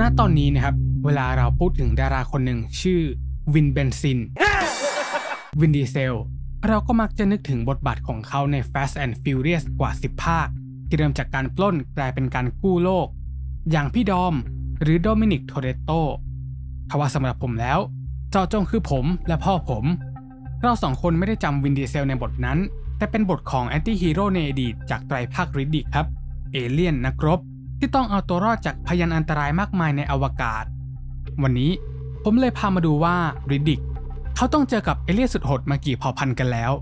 ณตอนนี้นะครับ เวลาเราพูดถึงดาราคนหนึ่งชื่อวินเบนซิน วินดีเซล เราก็มักจะนึกถึงบทบาทของเขาใน Fast and Furious กว่า 10 ภาค ที่เริ่มจากการปล้นกลายเป็นการกู้โลก อย่างพี่ดอม หรือโดมินิกโทเรโตทว่าสำหรับผมแล้ว เจ้าจงคือผมและพ่อผม เราสองคนไม่ได้จำวินดีเซลในบทนั้น แต่เป็นบทของแอนตี้ฮีโร่ในอดีตจากไตรภาคริดดิกครับ เอเลี่ยนนักรบ ที่ต้องเอาตัวรอดจากพยันอันตรายมากมายในอวกาศ วันนี้ผมเลยพามาดูว่าริดดิกเขาต้องเจอกับเอเลี่ยสุดโหดมากี่เผ่าพันธุ์กันแล้ว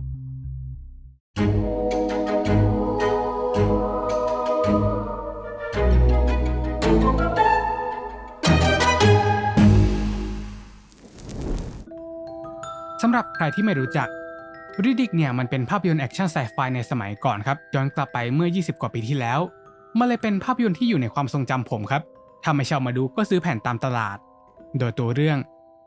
สำหรับใครที่ไม่รู้จักริดิกเนี่ยมันเป็นภาพยนตร์แอคชั่นไซไฟในสมัยก่อนครับย้อนกลับไปเมื่อ 20 กว่าปีที่แล้ว มันเลยเป็นภาพยนตร์ที่อยู่ในความทรงจำผมครับถ้าไม่ชอบมาดูก็ซื้อแผ่นตามตลาด โดยตัวเรื่อง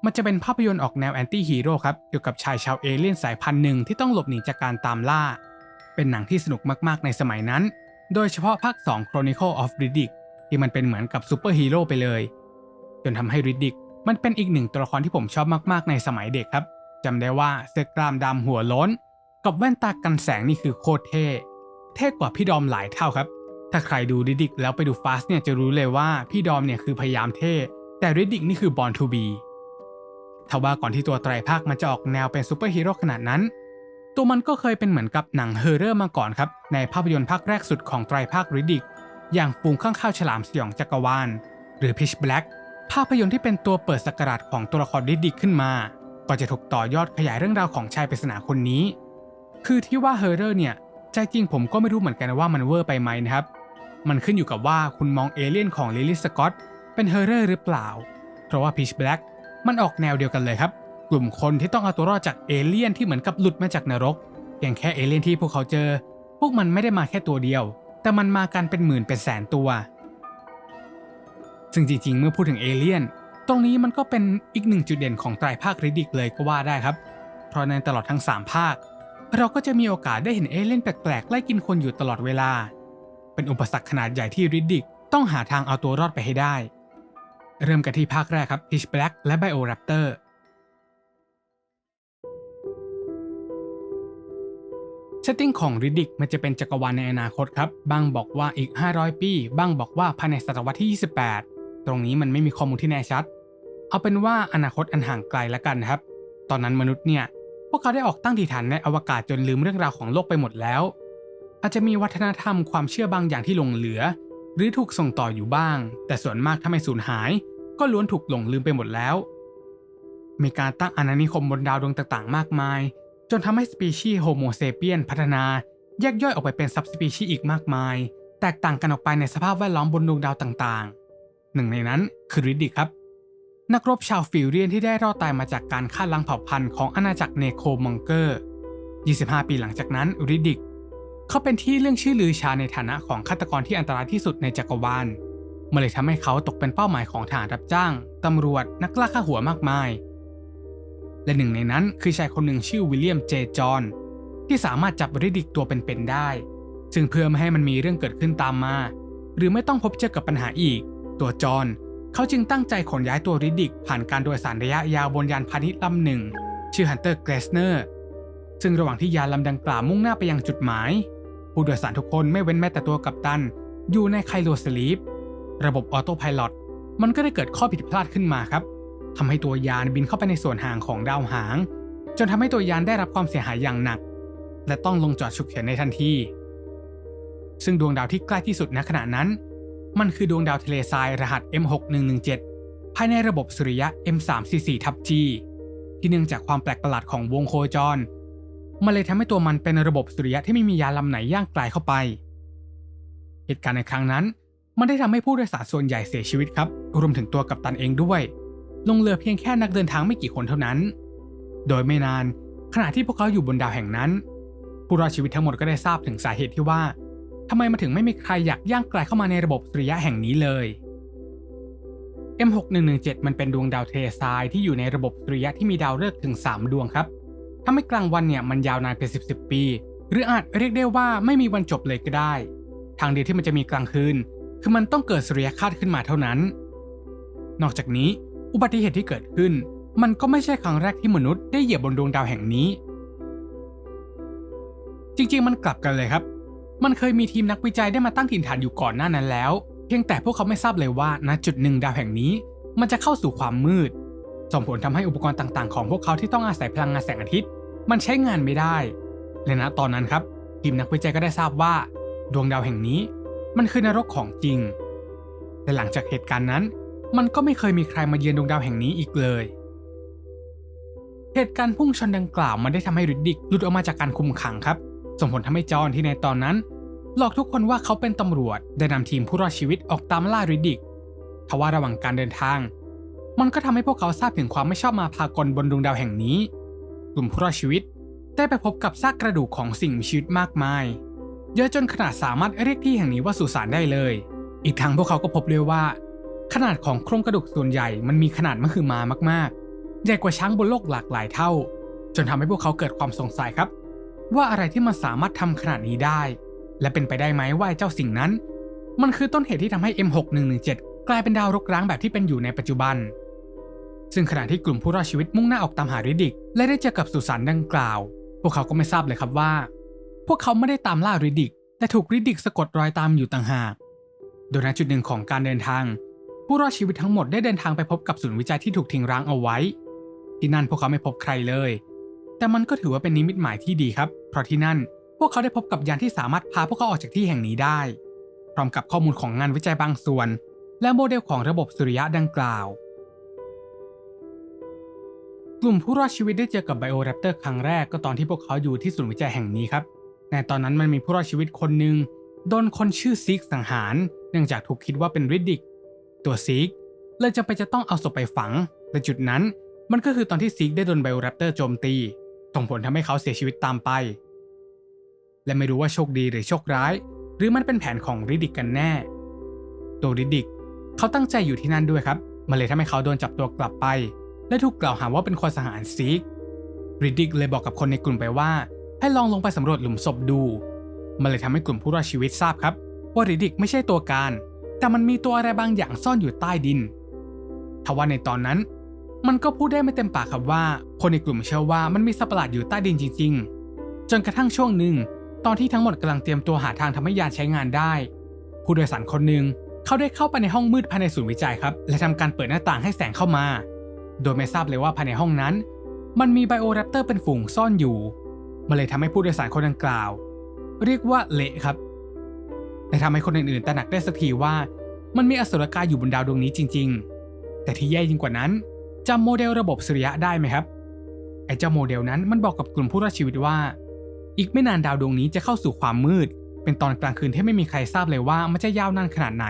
มันจะเป็นภาพยนตร์ออกแนวแอนตี้ฮีโร่ครับเกี่ยวกับชายชาวเอเลี่ยนสายพันธุ์หนึ่งที่ต้องหลบหนีจากการตามล่า เป็นหนังที่สนุกมากๆในสมัยนั้น โดยเฉพาะภาค 2 Chronicle of Riddick ที่มันเป็นเหมือนกับซูเปอร์ฮีโร่ไปเลย จนทำให้ริดดิกมันเป็นอีกหนึ่งตัวละครที่ผมชอบมากๆในสมัยเด็กครับจำได้ว่าเสื้อกล้ามดำหัวล้น กับแว่นตากันแสงนี่คือโคตรเท่ เท่กว่าพี่ดอมหลายเท่าครับ ถ้าใครดูริดิกแล้วไปดูฟาสเนี่ยจะรู้เลยว่าพี่ดอมเนี่ยคือพยายามเท่ แต่ริดิกนี่คือบอลทูบีทว่าก่อนที่ตัวไตรภาคมันจะออกแนวเป็นซูเปอร์ฮีโร่ขนาดนั้น ตัวมันก็เคยเป็นเหมือนกับหนังเฮอร์เรอร์มาก่อนครับ ในภาพยนตร์ภาคแรกสุดของไตรภาคริดิกอย่างฟูงข้างข้าวฉลามสยองจักรวาล หรือ Pitch Black ภาพยนตร์ที่เป็นตัวเปิดสกราชของตัวละครริดิกขึ้นมา ก็จะถูกต่อยอดขยายเรื่องราวของชายปริศนาคนนี้ คือที่ว่าเฮอร์เรอร์เนี่ยใจจริงผมก็ไม่รู้เหมือนกันว่ามันเวอร์ไปไหมนะครับ มันขึ้นอยู่กับว่าคุณมองเอเลี่ยนของลิลี่สกอตเป็นเฮอร์เรอร์หรือเปล่า เพราะว่า Pitch Black มันออกแนวเดียวกันเลยครับ กลุ่มคนที่ต้องเอาตัวรอดจากเอเลี่ยนที่เหมือนกับหลุดมาจากนรกเพียงแค่เอเลี่ยนที่พวกเขาเจอ พวกมันไม่ได้มาแค่ตัวเดียว แต่มันมากันเป็นหมื่นเป็นแสนตัว ซึ่งจริงๆ เมื่อพูดถึงเอเลี่ยน ตรงนี้มันก็เป็นอีกหนึ่งจุดเด่นของไตรภาคริดิกเลยก็ว่าได้ครับ เพราะในตลอดทั้ง 3 ภาค เราก็จะมีโอกาสได้เห็นเอเลี่ยนแปลกๆไล่กินคนอยู่ตลอดเวลา เป็นอุปสรรคขนาดใหญ่ที่ริดดิกต้องหาทางเอาตัวรอดไปให้ได้ เริ่มกันที่ภาคแรกครับ Pitch Black และ Bioraptor เซตติ้งของริดิกมันจะเป็นจักรวาลในอนาคตครับ บางบอกว่าอีก 500 ปี บางบอกว่าภายในศตวรรษที่ 28 ตรงนี้มันไม่มีข้อมูลที่แน่ชัด เอาเป็นว่าอนาคตอันห่างไกลแล้วกันครับ ตอนนั้นมนุษย์เนี่ย พวกเขาได้ออกตั้งถิ่ฐานในอวกาศจนลืมเรื่องราวของโลกไปหมดแล้ว อาจจะมีวัฒนธรรมความเชื่อบางอย่างที่หลงเหลือ หรือถูกส่งต่ออยู่บ้าง แต่ส่วนมากถ้าไม่สูญหาย ก็ล้วนถูกหลงลืมไปหมดแล้ว มีการตั้งอาณานิคมบนดาวดวงต่างๆ มากมาย จนทำให้สปีชีส์โฮโมเซเปียนพัฒนาแยกย่อยออกไปเป็นซับสปีชีส์อีกมากมาย แตกต่างกันออกไปในสภาพแวดล้อมบนดวงดาวต่างๆ หนึ่งในนั้นคือริดดิครับนักรบชาวฟิวเรียนที่ได้รอดตายมาจากการฆ่าล้างเผ่าพันธุ์ของอาณาจักรเนโครมองเกอร์ 25 ปีหลังจากนั้นริดดิก เขาเป็นที่เรื่องชื่อลือชาในฐานะของฆาตกรที่อันตรายที่สุดในจักรวาลมันเลยทำให้เขาตกเป็นเป้าหมายของทหารรับจ้างตำรวจนักล่าฆ่าหัวมากมาย และหนึ่งในนั้นคือชายคนหนึ่งชื่อวิลเลียมเจจอนที่สามารถจับริดิกตัวเป็นๆได้ ซึ่งเพื่อไม่ให้มันมีเรื่องเกิดขึ้นตามมา หรือไม่ต้องพบเจอกับปัญหาอีก ตัวจอนเขาจึงตั้งใจขนย้ายตัวริดิกผ่านการโดยสารระยะยาวบนยานพาณิชย์ลำหนึ่ง ชื่อฮันเตอร์เกรสเนอร์ซึ่งระหว่างที่ยานลำดังกล่าวมุ่งหน้าไปยังจุดหมาย ผู้โดยสารทุกคนไม่เว้นแม้แต่ตัวกัปตัน อยู่ในไคโลสลีประบบออโต้พายロมันก็ได้เกิดข้อผิดพลาดขึ้นมาครับทำให้ตัวยานบินเข้าไปในส่วนห่างของดาวหาง จนทำให้ตัวยานได้รับความเสียหายอย่างหนัก และต้องลงจอดฉุกเฉินในทันที ซึ่งดวงดาวที่ใกล้ที่สุดณขณะนั้น มันคือดวงดาวทะเลทรายรหัส M6117 ภายในระบบสุริยะ M344 ทับ G ที่เนื่องจากความแปลกประหลาดของวงโคจร มันเลยทำให้ตัวมันเป็นระบบสุริยะที่ไม่มียานลำไหนย่างไกลเข้าไป เหตุการณ์ในครั้งนั้น มันได้ทำให้ผู้โดยสารส่วนใหญ่เสียชีวิตครับ รวมถึงตัวกัปตันเองด้วย ลงเรือเพียงแค่นักเดินทางไม่กี่คนเท่านั้น โดยไม่นานขณะที่พวกเขาอยู่บนดาวแห่งนั้น ผู้รอดชีวิตทั้งหมดก็ได้ทราบถึงสาเหตุที่ว่าทำไมมาถึงไม่มีใครอยากย่างไกลเข้ามาในระบบสุริยะแห่งนี้เลย M6117 มันเป็นดวงดาวเลทรายที่อยู่ในระบบสุริยะที่มีดาวฤกษ์ถึง 3 ดวงครับ ถ้าไม่กลางวันเนี่ยมันยาวนานเป็น 10 10ปี หรืออาจเรียกได้ว่าไม่มีวันจบเลยก็ได้ ทางเดียวที่มันจะมีกลางคืน คือมันต้องเกิดสุริยคาสขึ้นมาเท่านั้น นอกจากนี้อุบัติเหตุที่เกิดขึ้น มันก็ไม่ใช่ครั้งแรกที่มนุษย์ได้เหยียบบนดวงดาวแห่งนี้ จริงๆ มันกลับกันเลยครับ มันเคยมีทีมนักวิจัยได้มาตั้งถิ่นฐานอยู่ก่อนหน้านั้นแล้ว เพียงแต่พวกเขาไม่ทราบเลยว่าณจุดหนึ่งดาวแห่งนี้ มันจะเข้าสู่ความมืดส่งผลทำให้อุปกรณ์ต่างๆ ของพวกเขาที่ต้องอาศัยพลังงานแสงอาทิตย์ มันใช้งานไม่ได้ และณตอนนั้นครับทีมนักวิจัยก็ได้ทราบว่า ดวงดาวแห่งนี้มันคือนรกของจริง แต่หลังจากเหตุการณ์นั้น มันก็ไม่เคยมีใครมาเยือนดวงดาวแห่งนี้อีกเลย เหตุการณ์พุ่งชนดังกล่าวมันได้ทำให้ริดดิกหลุดออกมาจากการคุมขังครับ ส่งผลทำให้จอห์นที่ในตอนนั้น หลอกทุกคนว่าเขาเป็นตำรวจได้นำทีมผู้รอดชีวิตออกตามล่าริดดิกทว่าระหว่างการเดินทาง มันก็ทำให้พวกเขาทราบถึงความไม่ชอบมาพากลบนดวงดาวแห่งนี้ กลุ่มผู้รอดชีวิต ได้ไปพบกับซากกระดูกของสิ่งมีชีวิตมากมาย เยอะจนขนาดสามารถเรียกที่แห่งนี้ว่าสุสานได้เลย อีกทั้งพวกเขาก็พบเลยว่า ขนาดของโครงกระดูกส่วนใหญ่มันมีขนาดมหึมามากๆ ใหญ่กว่าช้างบนโลกหลากหลายเท่า จนทำให้พวกเขาเกิดความสงสัยครับ ว่าอะไรที่มันสามารถทำขนาดนี้ได้ และเป็นไปได้ไหมว่าเจ้าสิ่งนั้น มันคือต้นเหตุที่ทำให้ M6117 กลายเป็นดาวรกร้างแบบที่เป็นอยู่ในปัจจุบัน ซึ่งขณะที่กลุ่มผู้รอดชีวิตมุ่งหน้าออกตามหาริดิก และได้เจอกับสุสานดังกล่าว พวกเขาก็ไม่ทราบเลยครับว่า พวกเขาไม่ได้ตามล่าริดิก แต่ถูกริดิกสะกดรอยตามอยู่ต่างหาก โดยณจุดหนึ่งของการเดินทาง ผู้รอดชีวิตทั้งหมดได้เดินทางไปพบกับศูนย์วิจัยที่ถูกทิ้งร้างเอาไว้ ที่นั่นพวกเขาไม่พบใครเลย แต่มันก็ถือว่าเป็นนิมิตหมายที่ดีครับ เพราะที่นั่นพวกเขาได้พบกับยานที่สามารถพาพวกเขาออกจากที่แห่งนี้ได้ พร้อมกับข้อมูลของงานวิจัยบางส่วน และโมเดลของระบบสุริยะดังกล่าว กลุ่มผู้รอดชีวิตได้เจอกับไบโอแรปเตอร์ครั้งแรกก็ตอนที่พวกเขาอยู่ที่ศูนย์วิจัยแห่งนี้ครับในตอนนั้นมันมีผู้รอดชีวิตคนหนึ่งโดนคนชื่อซิกสังหาร เนื่องจากถูกคิดว่าเป็นริดดิก ตัวซิกเลยจำเป็นจะต้องเอาศพไปฝัง แต่จุดนั้นมันก็คือตอนที่ซิกได้โดนไบโอแรปเตอร์โจมตี ส่งผลทำให้เขาเสียชีวิตตามไป และไม่รู้ว่าโชคดีหรือโชคร้าย หรือมันเป็นแผนของริดดิกกันแน่ ตัวริดดิกเขาตั้งใจอยู่ที่นั่นด้วยครับ มันเลยทำให้เขาโดนจับตัวกลับไป และถูกกล่าวหาว่าเป็นคนสังหารซิกริดดิกเลยบอกกับคนในกลุ่มไปว่า ให้ลองลงไปสำรวจหลุมศพดู มันเลยทำให้กลุ่มผู้รอดชีวิตทราบครับ ว่าริดดิกไม่ใช่ตัวการ แต่มันมีตัวอะไรบางอย่างซ่อนอยู่ใต้ดินทว่าในตอนนั้น มันก็พูดได้ไม่เต็มปากครับว่า คนในกลุ่มเชื่อว่ามันมีสัตว์ประหลาดอยู่ใต้ดินจริง ๆ จนกระทั่งช่วงหนึ่งตอนที่ทั้งหมดกำลังเตรียมตัวหาทางทำให้ยานใช้งานได้ ผู้โดยสารคนหนึ่งเขาได้เข้าไปในห้องมืดภายในศูนย์วิจัยครับ และทำการเปิดหน้าต่างให้แสงเข้ามา โดยไม่ทราบเลยว่าภายในห้องนั้น มันมีไบโอแรปเตอร์เป็นฝูงซ่อนอยู่มันเลยทำให้ผู้โดยสารคนดังกล่าว เรียกว่าเละครับแต่ทำให้คนอื่นๆตระหนักได้สักทีว่า มันมีอสุรกายอยู่บนดาวดวงนี้จริง ๆ แต่ที่แย่ยิ่งกว่านั้นจำโมเดลระบบสุริยะได้ไหมครับไอ้เจ้าโมเดลนั้นมันบอกกับกลุ่มผู้รอดชีวิตว่า อีกไม่นานดาวดวงนี้จะเข้าสู่ความมืด เป็นตอนกลางคืนที่ไม่มีใครทราบเลยว่ามันจะยาวนานขนาดไหน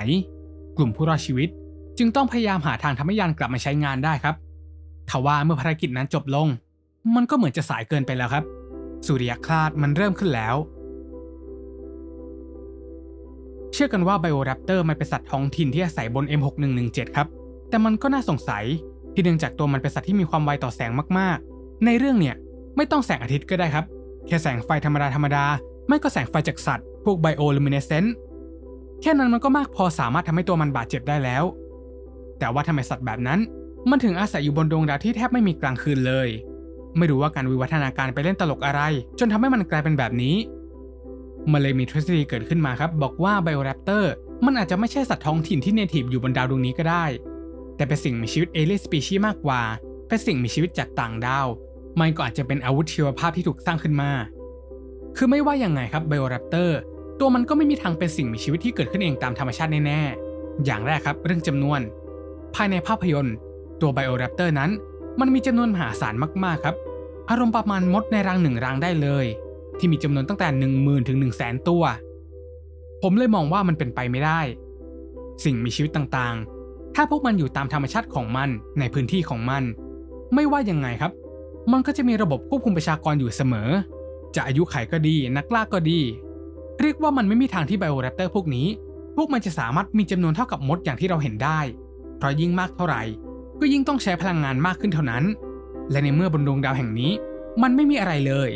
กลุ่มผู้รอดชีวิต จึงต้องพยายามหาทางทำให้ยานกลับมาใช้งานได้ครับ ทว่าเมื่อภารกิจนั้นจบลง มันก็เหมือนจะสายเกินไปแล้วครับ สุริยคราสมันเริ่มขึ้นแล้ว เชื่อกันว่าไบโอแรปเตอร์มันเป็นสัตว์ท้องถิ่นที่อาศัยบน M6117 ครับ แต่มันก็น่าสงสัยที่เนื่องจากตัวมันเป็นสัตว์ที่มีความไวต่อแสงมากๆ ในเรื่องเนี่ยไม่ต้องแสงอาทิตย์ก็ได้ครับ แค่แสงไฟธรรมดาธรรมดา ไม่ก็แสงไฟจากสัตว์ พวกไบโอลูมิเนเซนต์แค่นั้นมันก็มากพอสามารถทำให้ตัวมันบาดเจ็บได้แล้ว แต่ว่าทำไมสัตว์แบบนั้น มันถึงอาศัยอยู่บนดวงดาวที่แทบไม่มีกลางคืนเลย ไม่รู้ว่าการวิวัฒนาการไปเล่นตลกอะไร จนทำให้มันกลายเป็นแบบนี้ มันเลยมีทฤษฎีเกิดขึ้นมาครับ บอกว่าไบโอแรปเตอร์มันอาจจะไม่ใช่สัตว์ท้องถิ่นที่เนทีฟอยู่บนดาวดวงนี้ก็ได้ แต่เป็นสิ่งมีชีวิตเอเลียนสปีชีมากกว่า เป็นสิ่งมีชีวิตจากต่างดาว มันก็อาจจะเป็นอาวุธชีวภาพที่ถูกสร้างขึ้นมา คือไม่ว่ายังไงครับไบโอแรปเตอร์ตัวมันก็ไม่มีทางเป็นสิ่งมีชีวิตที่เกิดขึ้นเองตามธรรมชาติแน่ๆ อย่างแรกครับเรื่องจำนวน ภายในภาพยนตร์ ตัวไบโอแรปเตอร์นั้น มันมีจำนวนมหาศาลมากๆครับ อารมณ์ประมาณมดในรังหนึ่งรังได้เลย ที่มีจำนวนตั้งแต่ 1 0,000 ถึง 1 0 0 0 0แสนตัว ผมเลยมองว่ามันเป็นไปไม่ได้ สิ่งมีชีวิตต่างๆ ถ้าพวกมันอยู่ตามธรรมชาติของมันในพื้นที่ของมัน ไม่ว่ายังไงครับ มันก็จะมีระบบควบคุมประชากรอยู่เสมอ จะอายุไขก็ดีนักล่าก็ดี เรียกว่ามันไม่มีทางที่ไบโอแรปเตอร์พวกนี้ พวกมันจะสามารถมีจำนวนเท่ากับมดอย่างที่เราเห็นได้ เพราะยิ่งมากเท่าไหร่ ก็ยิ่งต้องใช้พลังงานมากขึ้นเท่านั้น และในเมื่อบนดวงดาวแห่งนี้ มันไม่มีอะไรเลย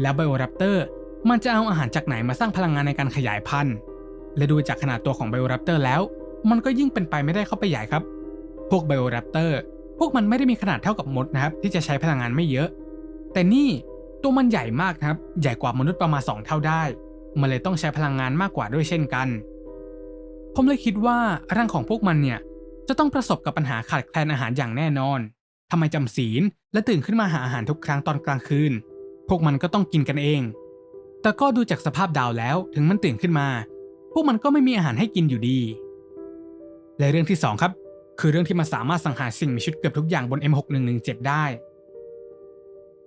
แล้วไบโอแรปเตอร์มันจะเอาอาหารจากไหนมาสร้างพลังงานในการขยายพันธุ์ และดูจากขนาดตัวของไบโอแรปเตอร์แล้ว มันก็ยิ่งเป็นไปไม่ได้เข้าไปใหญ่ครับ พวกไบโอแรปเตอร์พวกมันไม่ได้มีขนาดเท่ากับมดนะครับ ที่จะใช้พลังงานไม่เยอะ แต่นี่ตัวมันใหญ่มากนะครับ ใหญ่กว่ามนุษย์ประมาณ 2 เท่าได้ มันเลยต้องใช้พลังงานมากกว่าด้วยเช่นกัน ผมเลยคิดว่าร่างของพวกมันเนี่ย จะต้องประสบกับปัญหาขาดแคลนอาหารอย่างแน่นอนทำไมจำศีลและตื่นขึ้นมาหาอาหารทุกครั้งตอนกลางคืน พวกมันก็ต้องกินกันเอง แต่ก็ดูจากสภาพดาวแล้วถึงมันตื่นขึ้นมา พวกมันก็ไม่มีอาหารให้กินอยู่ดี และเรื่องที่สองครับ คือเรื่องที่มันสามารถสังหารสิ่งมีชีวิตเกือบทุกอย่างบน M6117 ได้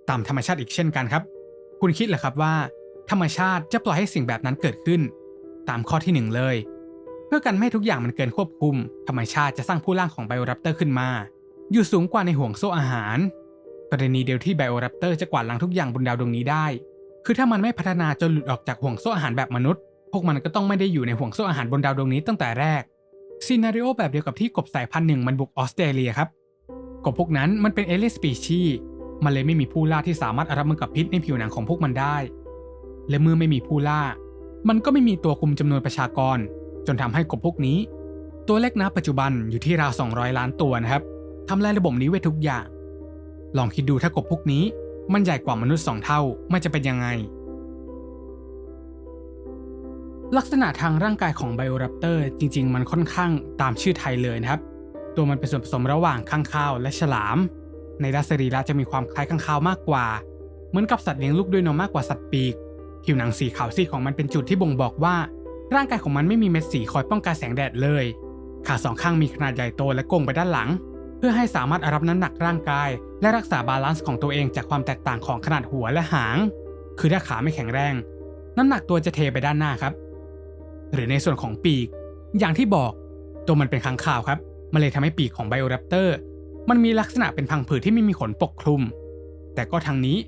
ตามธรรมชาติอีกเช่นกันครับ คุณคิดเหรอครับว่า ธรรมชาติจะปล่อยให้สิ่งแบบนั้นเกิดขึ้น ตามข้อที่หนึ่งเลย เพื่อกันไม่ให้ทุกอย่างมันเกินควบคุม ธรรมชาติจะสร้างผู้ร่างของไบโอแรปเตอร์ขึ้นมา อยู่สูงกว่าในห่วงโซ่อาหาร กรณีเดียวที่ไบโอแรปเตอร์จะกวาดล้างทุกอย่างบนดาวดวงนี้ได้ คือถ้ามันไม่พัฒนาจนหลุดออกจากห่วงโซ่อาหารแบบมนุษย์ พวกมันก็ต้องไม่ได้อยู่ในห่วงโซ่อาหารบนดาวดวงนี้ตั้งแต่แรกซีนารีโอแบบเดียวกับที่กบสายพันธุ์หนึ่งมันบุกออสเตรเลียครับ กบพวกนั้นมันเป็นเอเลียนสปีชีมันเลยไม่มีผู้ล่าที่สามารถรับมือกับพิษในผิวหนังของพวกมันได้ และเมื่อไม่มีผู้ล่า มันก็ไม่มีตัวคุมจำนวนประชากร จนทำให้กบพวกนี้ ตัวเล็กนะปัจจุบันอยู่ที่ราว 200 ล้านตัวนะครับทำลายระบบนี้ไว้ทุกอย่าง ลองคิดดูถ้ากบพวกนี้ มันใหญ่กว่ามนุษย์สองเท่ามันจะเป็นยังไง ลักษณะทางร่างกายของไบโอแรปเตอร์จริง ๆ มันค่อนข้างตามชื่อไทยเลยนะครับ ตัวมันเป็นส่วนผสมระหว่างข้างคาวและฉลาม ในด้านสรีระจะมีความคล้ายข้างคาวมากกว่า เหมือนกับสัตว์เลี้ยงลูกด้วยนมมากกว่าสัตว์ปีก ผิวหนังสีขาวซีดของมันเป็นจุดที่บ่งบอกว่า ร่างกายของมันไม่มีเม็ดสีคอยป้องกันแสงแดดเลย ขาสองข้างมีขนาดใหญ่โตและโก่งไปด้านหลัง เพื่อให้สามารถรับน้ำหนักร่างกาย และรักษาบาลานซ์ของตัวเองจากความแตกต่างของขนาดหัวและหาง คือถ้าขาไม่แข็งแรง น้ำหนักตัวจะเทไปด้านหน้าครับ หรือในส่วนของปีก อย่างที่บอก ตัวมันเป็นค้างคาวครับ มันเลยทำให้ปีกของไบโอแรปเตอร์มันมีลักษณะเป็นพังผืดที่ไม่มีขนปกคลุม แต่ก็ทางนี้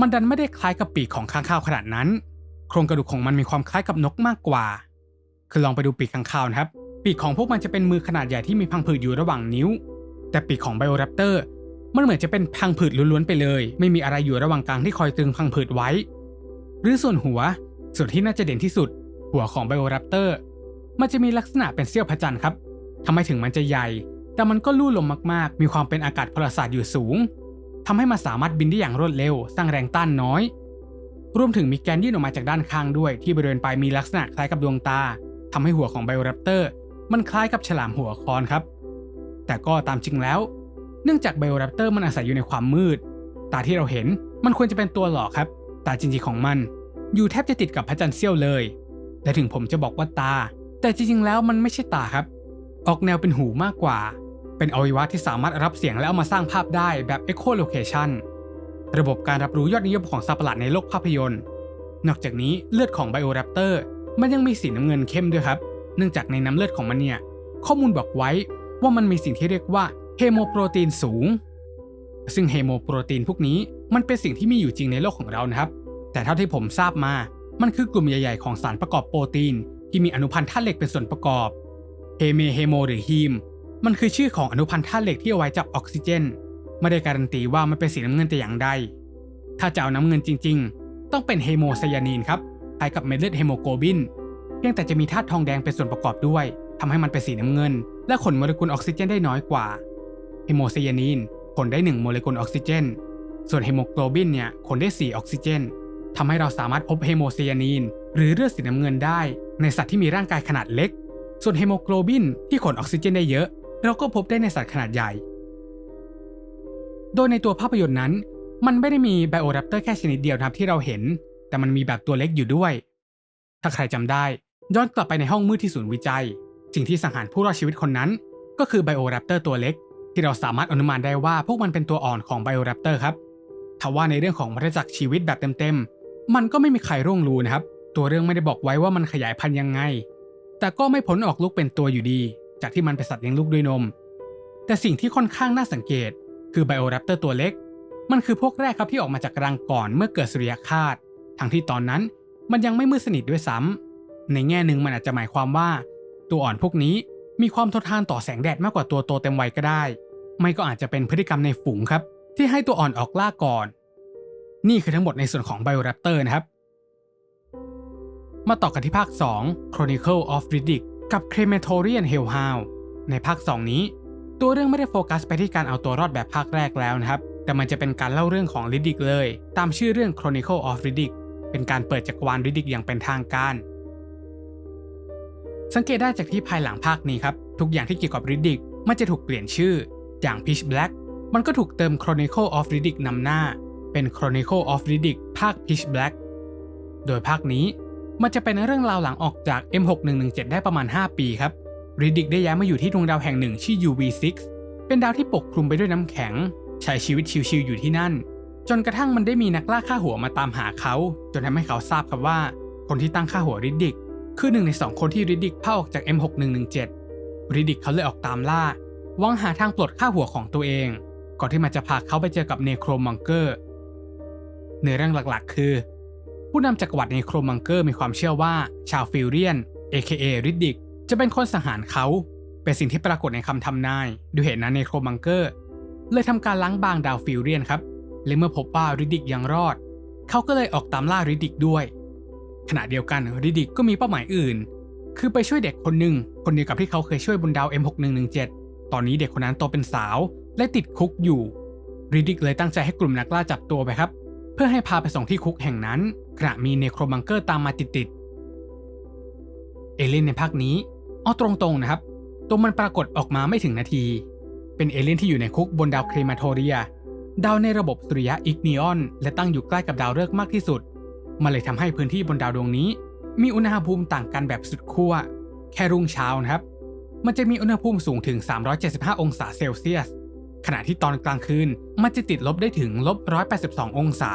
มันดันไม่ได้คล้ายกับปีกของค้างคาวขนาดนั้น ครงกระดูกของมันมีความคล้ายกับนกมากกว่า คือลองไปดูปีกค้างคาวนะครับ ปีกของพวกมันจะเป็นมือขนาดใหญ่ที่มีพังผืดอยู่ระหว่างนิ้ว แต่ปีกของไบโอแรปเตอร์มันเหมือนจะเป็นพังผืดล้วนๆไปเลย ไม่มีอะไรอยู่ระหว่างกลางที่คอยตึงพังผืดไว้ หรือส่วนหัว ส่วนที่น่าจะเด่นที่สุด หัวของไบโอแรปเตอร์มันจะมีลักษณะเป็นเสี้ยวพระจันทร์ครับทำไมถึงมันจะใหญ่ แต่มันก็ลู่ลมมากๆ มีความเป็นอากาศพลศาสตร์อยู่สูงทำให้มันสามารถบินได้อย่างรวดเร็ว สร้างแรงต้านน้อย รวมถึงมีแกนยื่นออกมาจากด้านข้างด้วยที่บริเวณปลายมีลักษณะคล้ายกับดวงตาทำให้หัวของไบโอแรปเตอร์มันคล้ายกับฉลามหัวคอนครับ แต่ก็ตามจริงแล้ว เนื่องจากไบโอแรปเตอร์มันอาศัยอยู่ในความมืด ตาที่เราเห็นมันควรจะเป็นตัวหลอกครับ ตาจริงๆของมัน อยู่แทบจะติดกับพระจันทร์เสี้ยวเลยและถึงผมจะบอกว่าตา แต่จริงๆแล้วมันไม่ใช่ตาครับ ออกแนวเป็นหูมากกว่า เป็นอวัยวะที่สามารถรับเสียงและเอามาสร้างภาพได้แบบ echolocation ระบบการรับรู้ยอดนิยมของสัตว์ประหลาดในโลกภาพยนตร์ นอกจากนี้เลือดของไบโอแรปเตอร์มันยังมีสีน้ำเงินเข้มด้วยครับ เนื่องจากในน้ำเลือดของมันเนี่ย ข้อมูลบอกไว้ว่ามันมีสิ่งที่เรียกว่าเฮโมโปรตีนสูง ซึ่งเฮโมโปรตีนพวกนี้มันเป็นสิ่งที่มีอยู่จริงในโลกของเรานะครับ แต่เท่าที่ผมทราบมา มันคือกลุ่มใหญ่ๆ ของสารประกอบโปรตีน ที่มีอนุพันธ์ธาตุเหล็กเป็นส่วนประกอบ เฮเมเฮโมหรือฮีม มันคือชื่อของอนุพันธ์ธาตุเหล็กที่เอาไว้จับออกซิเจน ไม่ได้การันตีว่ามันเป็นสีน้ำเงินแต่อย่างใด ถ้าจะเอาน้ำเงินจริง ๆ ต้องเป็นเฮโมไซยานีนครับคล้ายกับเม็ดเลือดเฮโมโกลบิน เพียงแต่จะมีธาตุทองแดงเป็นส่วนประกอบด้วยทำให้มันเป็นสีน้ำเงิน และขนโมเลกุลออกซิเจนได้น้อยกว่าเฮโมไซยานีนขนได้ 1 โมเลกุลออกซิเจน ส่วนเฮโมโกลบินเนี่ยขนได้ 4 ออกซิเจนทำให้เราสามารถพบเฮโมไซยานีนหรือเลือดสีน้ำเงินได้ ในสัตว์ที่มีร่างกายขนาดเล็ก ส่วนเฮโมโกลบินที่ขนออกซิเจนได้เยอะ เราก็พบได้ในสัตว์ขนาดใหญ่ โดยในตัวภาพยนตร์นั้น มันไม่ได้มีไบโอแรปเตอร์แค่ชนิดเดียวนะครับที่เราเห็น แต่มันมีแบบตัวเล็กอยู่ด้วย ถ้าใครจำได้ ย้อนกลับไปในห้องมืดที่ศูนย์วิจัย สิ่งที่สังหารผู้รอดชีวิตคนนั้น ก็คือไบโอแรปเตอร์ตัวเล็ก ที่เราสามารถอนุมานได้ว่าพวกมันเป็นตัวอ่อนของไบโอแรปเตอร์ครับทว่าในเรื่องของวัฏจักรชีวิตแบบเต็มๆ มันก็ไม่มีใครร่วงรู้นะครับ ตัวเรื่องไม่ได้บอกไว้ว่ามันขยายพันธุ์ยังไง แต่ก็ไม่พ้นออกลูกเป็นตัวอยู่ดี จากที่มันเป็นสัตว์เลี้ยงลูกด้วยนม แต่สิ่งที่ค่อนข้างน่าสังเกต คือไบโอแรปเตอร์ตัวเล็ก มันคือพวกแรกครับที่ออกมาจากรังก่อนเมื่อเกิดสุริยคาสทั้งที่ตอนนั้นมันยังไม่มืดสนิทด้วยซ้ำในแง่หนึ่งมันอาจจะหมายความว่า ตัวอ่อนพวกนี้มีความทนทานต่อแสงแดดมากกว่าตัวโตเต็มวัยก็ได้ ไม่ก็อาจจะเป็นพฤติกรรมในฝูงครับ ที่ให้ตัวอ่อนออกล่าก่อน นี่คือทั้งหมดในส่วนของไบโอแรปเตอร์นะครับ มาต่อกันที่ภาค 2 Chronicle of Riddick กับ Crematorian Hellhound ในภาค 2 นี้ ตัวเรื่องไม่ได้โฟกัสไปที่การเอาตัวรอดแบบภาคแรกแล้วนะครับ แต่มันจะเป็นการเล่าเรื่องของริดิกเลย ตามชื่อเรื่อง Chronicle of Riddick เป็นการเปิดจักรวาลริดิกอย่างเป็นทางการ สังเกตได้จากที่ภายหลังภาคนี้ครับ ทุกอย่างที่เกี่ยวกับริดิกมันจะถูกเปลี่ยนชื่อ อย่าง Pitch Black มันก็ถูกเติม Chronicle of Riddick นำหน้า เป็น Chronicle of Riddick ภาค Pitch Black โดยภาคนี้มันจะเป็นเรื่องราวหลังออกจาก M6117 ได้ประมาณ 5 ปีครับ ริดิกได้ย้ายมาอยู่ที่ดวงดาวแห่งหนึ่งชื่อ UV6 เป็นดาวที่ปกคลุมไปด้วยน้ำแข็ง ใช้ชีวิตชิวๆอยู่ที่นั่น จนกระทั่งมันได้มีนักล่าฆ่าหัวมาตามหาเขา จนทำให้เขาทราบครับว่า คนที่ตั้งฆ่าหัวริดิก คือหนึ่งในสองคนที่ริดิกพาออกจาก M6117 ริดิกเขาเลยออกตามล่าหวังหาทางปลดฆ่าหัวของตัวเอง ก่อนที่มันจะพาเขาไปเจอกับเนโครมังเกอร์เนื้อเรื่องหลักๆ คือ ผู้นำจักรวรรดิเนโครมังเกอร์มีความเชื่อว่าชาวฟิลเรียน AKA ริดดิก จะเป็นคนสังหารเขา เป็นสิ่งที่ปรากฏในคำทำนายดูเหตุนั้นเนโครมังเกอร์ เลยทำการล้างบางดาวฟิลเรียนครับ และเมื่อพบว่าริดดิกยังรอด เขาก็เลยออกตามล่าริดดิกด้วย ขณะเดียวกันริดดิกก็มีเป้าหมายอื่น คือไปช่วยเด็กคนหนึ่งคนเดียวกับที่เขาเคยช่วยบนดาว M6117 ตอนนี้เด็กคนนั้นโตเป็นสาวและติดคุกอยู่ริดดิกเลยตั้งใจให้กลุ่มนักล่าจับตัวไปครับ เพื่อให้พาไปส่งที่คุกแห่งนั้น ขณะมีเนโครมังเกอร์ตามมาติดๆเอเลนในภาคนี้ เอาตรงๆนะครับ ตัวมันปรากฏออกมาไม่ถึงนาที เป็นเอเลี่ยนที่อยู่ในคุกบนดาวเครมาโทเรีย ดาวในระบบสุริยะอิกนีออน และตั้งอยู่ใกล้กับดาวฤกษ์มากที่สุด มันเลยทำให้พื้นที่บนดาวดวงนี้ มีอุณหภูมิต่างกันแบบสุดขั้ว แค่รุ่งเช้านะครับ มันจะมีอุณหภูมิสูงถึง 375 องศาเซลเซียส ขณะที่ตอนกลางคืนมันจะติดลบได้ถึงลบ 182 องศา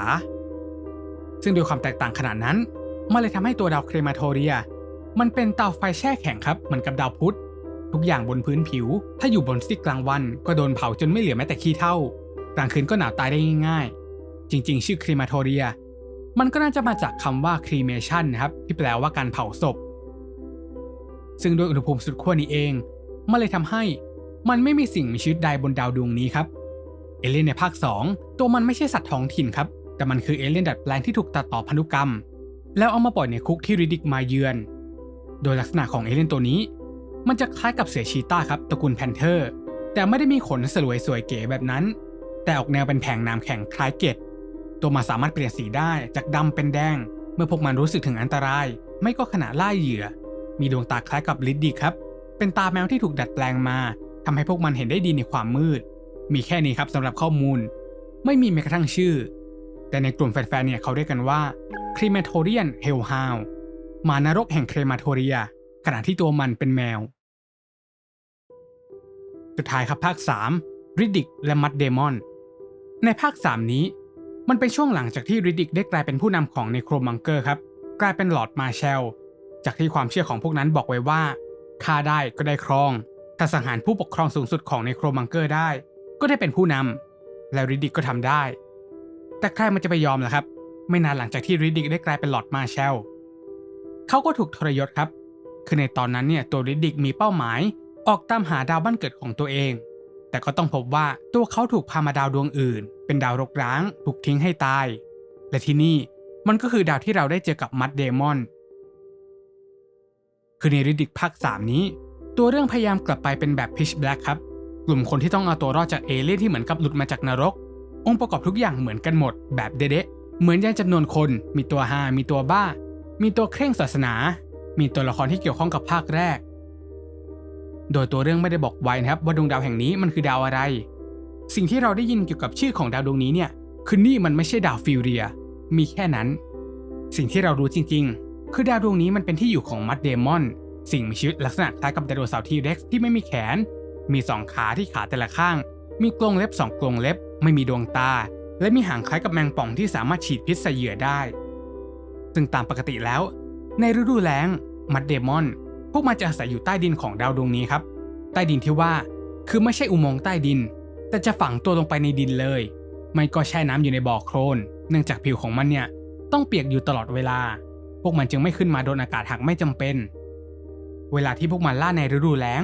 ซึ่งโดยความแตกต่างขนาดนั้น มันเลยทำให้ตัวดาวเครมาโทเรีย มันเป็นเตาไฟแช่แข็งครับเหมือนกับดาวพุธ ทุกอย่างบนพื้นผิว ถ้าอยู่บนซีกกลางวันก็โดนเผาจนไม่เหลือแม้แต่ขี้เท่ากลางคืนก็หนาวตายได้ง่ายๆ จริงๆ ชื่อครีมาโทเรีย มันก็น่าจะมาจากคำว่า cremation นะครับ ที่แปลว่าการเผาศพ ซึ่งโดยอุณหภูมิสุดขั้วนี้เอง มันเลยทำให้มันไม่มีสิ่งมีชีวิตใดบนดาวดวงนี้ครับ เอเลี่ยนในภาค 2 ตัวมันไม่ใช่สัตว์ท้องถิ่นครับ แต่มันคือเอเลี่ยนดัดแปลงที่ถูกตัดต่อพันธุกรรม แล้วเอามาปล่อยในคุกที่ริดิกมาเยือน โดยลักษณะของเอเลี่ยนตัวนี้ มันจะคล้ายกับเสือชีต้าครับตระกูลแพนเทอร์ แต่ไม่ได้มีขนสลวยสวยเก๋แบบนั้น แต่ออกแนวเป็นแผงน้ำแข็งคล้ายเกล็ดตัวมันสามารถเปลี่ยนสีได้จากดำเป็นแดง เมื่อพวกมันรู้สึกถึงอันตราย ไม่ก็ขณะล่าเหยื่อ มีดวงตาคล้ายกับลิดดิกครับ เป็นตาแมวที่ถูกดัดแปลงมาทำให้พวกมันเห็นได้ดีในความมืด มีแค่นี้ครับสำหรับข้อมูล ไม่มีแม้กระทั่งชื่อ แต่ในกลุ่มแฟนๆเนี่ยเขาเรียกกันว่าครีเมโทเรียนเฮลฮาว หมานรกแห่งเครมาโทเรีย ขณะที่ตัวมันเป็นแมว สุดท้ายครับภาค 3 ริดดิกและมัดเดมอน ในภาค 3 นี้ มันเป็นช่วงหลังจากที่ริดดิกได้กลายเป็นผู้นำของเนโครมังเกอร์ครับ กลายเป็นหลอดมาเชล จากที่ความเชื่อของพวกนั้นบอกไว้ว่าฆ่าได้ก็ได้ครอง ถ้าสังหารผู้ปกครองสูงสุดของเนโครมังเกอร์ได้ ก็ได้เป็นผู้นำแล้วริดดิกก็ทำได้ แต่ใครมันจะไปยอมล่ะครับ ไม่นานหลังจากที่ริดดิกได้กลายเป็นหลอดมาเชล เขาก็ถูกทรยศครับ คือในตอนนั้นเนี่ยตัวริดดิกมีเป้าหมาย ออกตามหาดาวบ้านเกิดของตัวเอง แต่ก็ต้องพบว่าตัวเขาถูกพามาดาวดวงอื่น เป็นดาวรกร้าง ถูกทิ้งให้ตาย และที่นี่มันก็คือดาวที่เราได้เจอกับมัดเดมอน คือในริดดิกภาค 3 นี้ ตัวเรื่องพยายามกลับไปเป็นแบบพิชแบล็กครับ กลุ่มคนที่ต้องเอาตัวรอดจากเอเลี่ยนที่เหมือนกับหลุดมาจากนรก องค์ประกอบทุกอย่างเหมือนกันหมด แบบเด๊ะเหมือนยันจำนวนคน มีตัวฮามีตัวบ้า มีตัวเคร่งศาสนา มีตัวละครที่เกี่ยวข้องกับภาคแรก โดยตัวเรื่องไม่ได้บอกไว้นะครับว่าดวงดาวแห่งนี้มันคือดาวอะไร สิ่งที่เราได้ยินเกี่ยวกับชื่อของดาวดวงนี้เนี่ยคือนี่มันไม่ใช่ดาวฟิวเรีย มีแค่นั้น สิ่งที่เรารู้จริงๆ คือดาวดวงนี้มันเป็นที่อยู่ของมัดเดมอน สิ่งมีชีวิตลักษณะคล้ายกับไดโนเสาร์ทีเร็กซ์ที่ไม่มีแขน มีสองขาที่ขาแต่ละข้าง มีกรงเล็บสองกรงเล็บ ไม่มีดวงตา และมีหางคล้ายกับแมงป่องที่สามารถฉีดพิษใส่เหยื่อได้ ซึ่งตามปกติแล้ว ในฤดูแล้ง มัดเดมอน พวกมันจะอาศัยอยู่ใต้ดินของดาวดวงนี้ครับ ใต้ดินที่ว่าคือไม่ใช่อุโมงค์ใต้ดิน แต่จะฝังตัวลงไปในดินเลย ไม่ก็แช่น้ำอยู่ในบ่อโคลน เนื่องจากผิวของมันเนี่ยต้องเปียกอยู่ตลอดเวลา พวกมันจึงไม่ขึ้นมาโดนอากาศหากไม่จำเป็น เวลาที่พวกมันล่าในฤดูแล้ง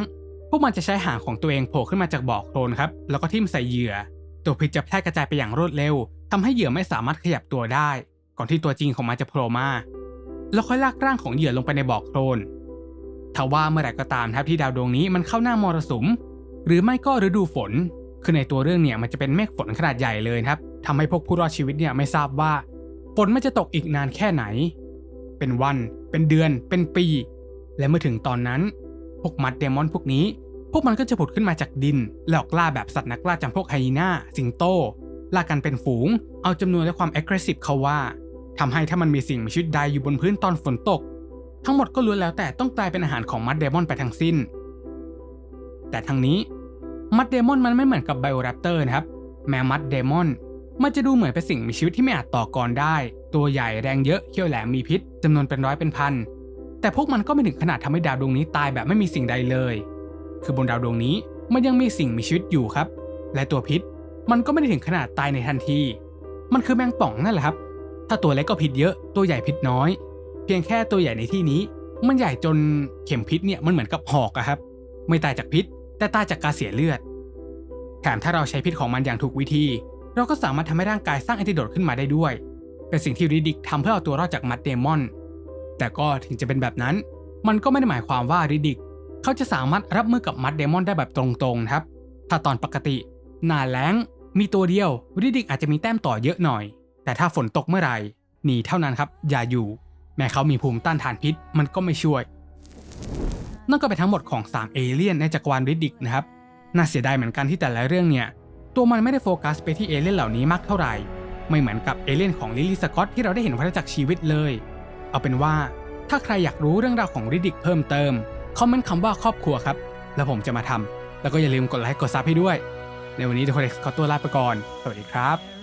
พวกมันจะใช้หางของตัวเองโผล่ขึ้นมาจากบ่อโคลนครับ แล้วก็ทิ่มใส่เหยื่อ ตัวพิษจะแพร่กระจายไปอย่างรวดเร็วทำให้เหยื่อไม่สามารถขยับตัวได้ ก่อนที่ตัวจริงของมันจะโผล่มาแล้วค่อยลากร่างของเหยื่อลงไปในบ่อโคลนทว่าเมื่อไหร่ก็ตามครับที่ดาวดวงนี้มันเข้าหน้ามรสุม หรือไม่ก็ฤดูฝน คือในตัวเรื่องเนี่ยมันจะเป็นเมฆฝนขนาดใหญ่เลยครับทำให้พวกผู้รอดชีวิตเนี่ยไม่ทราบว่าฝนมันจะตกอีกนานแค่ไหน เป็นวัน เป็นเดือน เป็นปี และเมื่อถึงตอนนั้น พวกมัดเดมอนพวกนี้ พวกมันก็จะผุดขึ้นมาจากดิน หลอกล่าแบบสัตว์นักล่าจำพวกไฮยีน่า สิงโต ล่ากันเป็นฝูง เอาจำนวนและความ a g g r e s s i v เขาว่า ทำให้ถ้ามันมีสิ่งมีชีวิตใดอยู่บนพื้นตอนฝนตก ทั้งหมดก็ล้วนแล้วแต่ต้องกลายเป็นอาหารของมัดเดมอนไปทั้งสิ้น แต่ทั้งนี้มัดเดมอนมันไม่เหมือนกับไบโอแรปเตอร์นะครับ แม้มัดเดมอนมันจะดูเหมือนเป็นสิ่งมีชีวิตที่ไม่อาจต่อกรได้ ตัวใหญ่แรงเยอะเขี้ยวแหลมมีพิษจำนวนเป็นร้อยเป็นพัน แต่พวกมันก็ไม่ถึงขนาดทำให้ดาวดวงนี้ตายแบบไม่มีสิ่งใดเลย คือบนดาวดวงนี้มันยังมีสิ่งมีชีวิตอยู่ครับ และตัวพิษมันก็ไม่ได้ถึงขนาดตายในทันที มันคือแมงป่องนั่นแหละครับ ถ้าตัวเล็กก็พิษเยอะ ตัวใหญ่พิษน้อย เพียงแค่ตัวใหญ่ในที่นี้ มันใหญ่จนเข็มพิษเนี่ยมันเหมือนกับหอกอะครับ ไม่ตายจากพิษ แต่ตายจากการเสียเลือด แถมถ้าเราใช้พิษของมันอย่างถูกวิธี เราก็สามารถทำให้ร่างกายสร้างแอนติโดดขึ้นมาได้ด้วย เป็นสิ่งที่ริดิกทำเพื่อเอาตัวรอดจากมัดเดมอน แต่ก็ถึงจะเป็นแบบนั้น มันก็ไม่ได้หมายความว่าริดิกเขาจะสามารถรับมือกับมัดเดมอนได้แบบตรงๆครับ ถ้าตอนปกติ หนาแล้งมีตัวเดียวริดิกอาจจะมีแต้มต่อเยอะหน่อย แต่ถ้าฝนตกเมื่อไหร่หนีเท่านั้นครับ อย่าอยู่ แม้เขามีภูมิต้านทานพิษมันก็ไม่ช่วย นั่นก็เป็นทั้งหมดของ 3 เอเลี่ยนในจักรวาลริดดิกนะครับ น่าเสียดายเหมือนกันที่แต่ละเรื่องเนี่ย ตัวมันไม่ได้โฟกัสไปที่เอเลี่ยนเหล่านี้มากเท่าไหร่ ไม่เหมือนกับเอเลี่ยนของลิลลี่สกอตที่เราได้เห็นวัฏจักรชีวิตเลย เอาเป็นว่า ถ้าใครอยากรู้เรื่องราวของริดดิกเพิ่มเติมคอมเมนต์คำว่าครอบครัวครับ แล้วผมจะมาทำแล้วก็อย่าลืมกดไลค์กดซับให้ด้วย ในวันนี้เดอะคอเด็กขอตัวลาไปก่อน สวัสดีครับ